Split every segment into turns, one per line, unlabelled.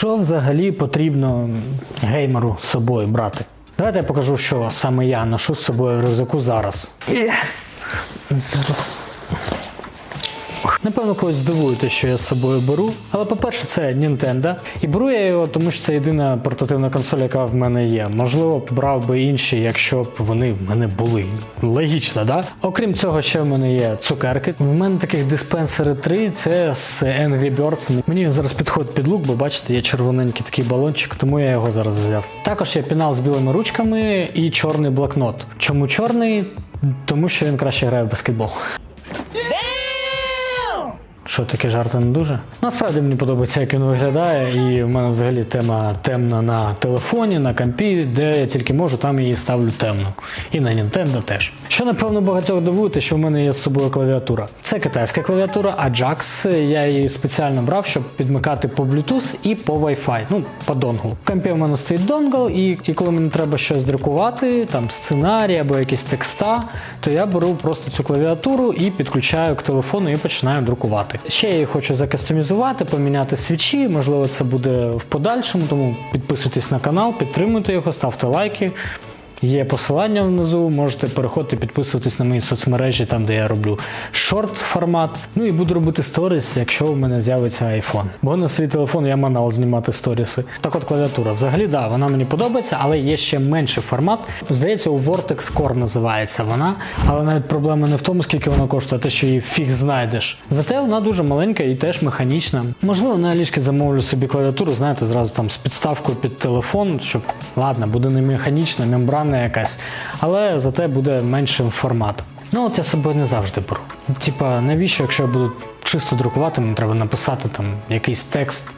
Що взагалі потрібно геймеру з собою брати? Давайте я покажу, що саме я ношу з собою в рюкзаку зараз. Зараз. Напевно, когось здивуєте, що я з собою беру. Але по-перше, це Nintendo. І беру я його, тому що це єдина портативна консоль, яка в мене є. Можливо, брав би інші, якщо б вони в мене були. Логічно, да? Окрім цього, ще в мене є цукерки. В мене таких диспенсери 3, це з Angry Birds. Мені зараз підходить під лук, бо бачите, є червоненький такий балончик, тому я його зараз взяв. Також є пінал з білими ручками і чорний блокнот. Чому чорний? Тому що він краще грає в баскетбол. Що таке жарти не дуже? Насправді мені подобається, як він виглядає, і в мене взагалі тема темна на телефоні, на компі, де я тільки можу, там її ставлю темну. І на Nintendo теж. Що напевно багатьох дивує, те, що в мене є з собою клавіатура. Це китайська клавіатура Ajax. Я її спеціально брав, щоб підмикати по Bluetooth і по Wi-Fi, ну по донгу. В компі в мене стоїть донгл, і, і коли мені треба щось друкувати, там сценарій або якісь текста, то я беру просто цю клавіатуру і підключаю к телефону і починаю друкувати. Ще я її хочу закастомізувати, поміняти свічі. Можливо, це буде в подальшому, тому підписуйтесь на канал, підтримуйте його, ставте лайки. Є посилання внизу, можете переходити, підписуватись на мої соцмережі, там де я роблю шорт формат. Ну і буду робити сторіс, якщо у мене з'явиться iPhone. Бо на свій телефон я манал знімати сторіси. Так от клавіатура. Взагалі, да, вона мені подобається, але є ще менший формат. Здається, у Vortex Core називається вона. Але навіть проблема не в тому, скільки вона коштує, а те, що її фіг знайдеш. Зате вона дуже маленька і теж механічна. Можливо, на Алішки замовлю собі клавіатуру, знаєте, зразу там з підставкою під телефон, щоб ладно, буде не механічна, мембранна якась, але зате буде меншим форматом. Ну от я собою не завжди беру. Типа, навіщо, якщо я буду чисто друкувати, мені треба написати там якийсь текст.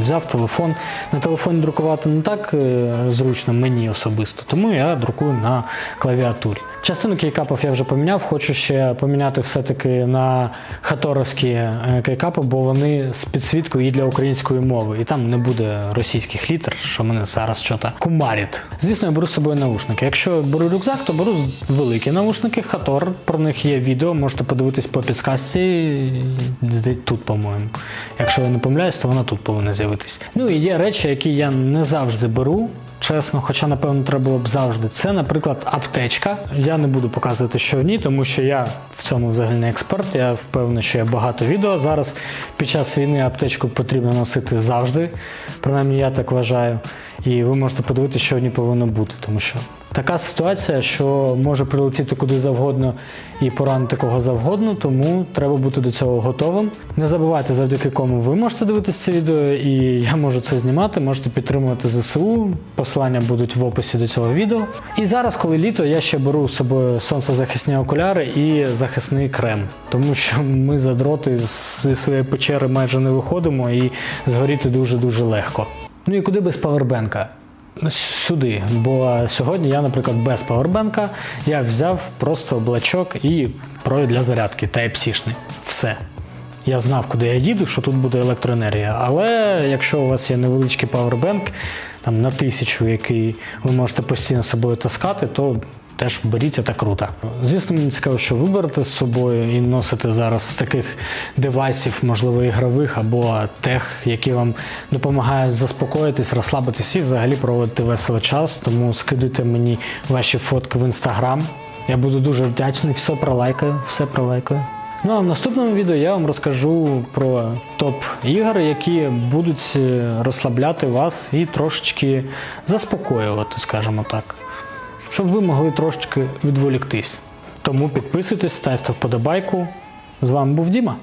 Взяв телефон. На телефоні друкувати не так е, зручно мені особисто, тому я друкую на клавіатурі. Частину кейкапів я вже поміняв, хочу ще поміняти все-таки на хаторовські е, кейкапи, бо вони з підсвіткою і для української мови. І там не буде російських літер, що мене зараз щось кумарить. Звісно, я беру з собою наушники. Якщо беру рюкзак, то беру великі наушники, Хатор. Про них є відео, можете подивитись по підсказці. Тут, по-моєму. Якщо я не помиляюсь, то вона тут повинна з'явитись. Ну і є речі, які я не завжди беру. Чесно, хоча напевно треба було б завжди. Це, наприклад, аптечка. Я не буду показувати, що в ній, тому що я в цьому взагалі не експерт. Я впевнений, що є багато відео. Зараз під час війни аптечку потрібно носити завжди. Принаймні, я так вважаю. І ви можете подивитися, що в ній повинно бути, тому що така ситуація, що може прилетіти куди завгодно і поранити кого завгодно, тому треба бути до цього готовим. Не забувайте, завдяки кому ви можете дивитися це відео, і я можу це знімати. Можете підтримувати ЗСУ. Посилання будуть в описі до цього відео. І зараз, коли літо, я ще беру з собою сонцезахисні окуляри і захисний крем, тому що ми задроти зі своєї печери майже не виходимо і згоріти дуже дуже легко. Ну і куди без павербенка? Сюди, бо сьогодні я, наприклад, без павербенка я взяв просто блачок і провід для зарядки Type-C-шний. Все. Я знав, куди я їду, що тут буде електроенергія. Але якщо у вас є невеличкий павербенк, там на тисячу, який ви можете постійно з собою таскати, то теж беріть це круто. Звісно, мені цікаво, що ви берете з собою і носите зараз з таких девайсів, можливо, ігрових або тех, які вам допомагають заспокоїтись, розслабитись і взагалі проводити весело час. Тому скидуйте мені ваші фотки в інстаграм. Я буду дуже вдячний, все пролайкаю, все пролайкаю. Ну а в наступному відео я вам розкажу про топ ігор, які будуть е, розслабляти вас і трошечки заспокоювати, скажімо так щоб ви могли трошечки відволіктись. Тому підписуйтесь, ставте вподобайку. З вами був Діма.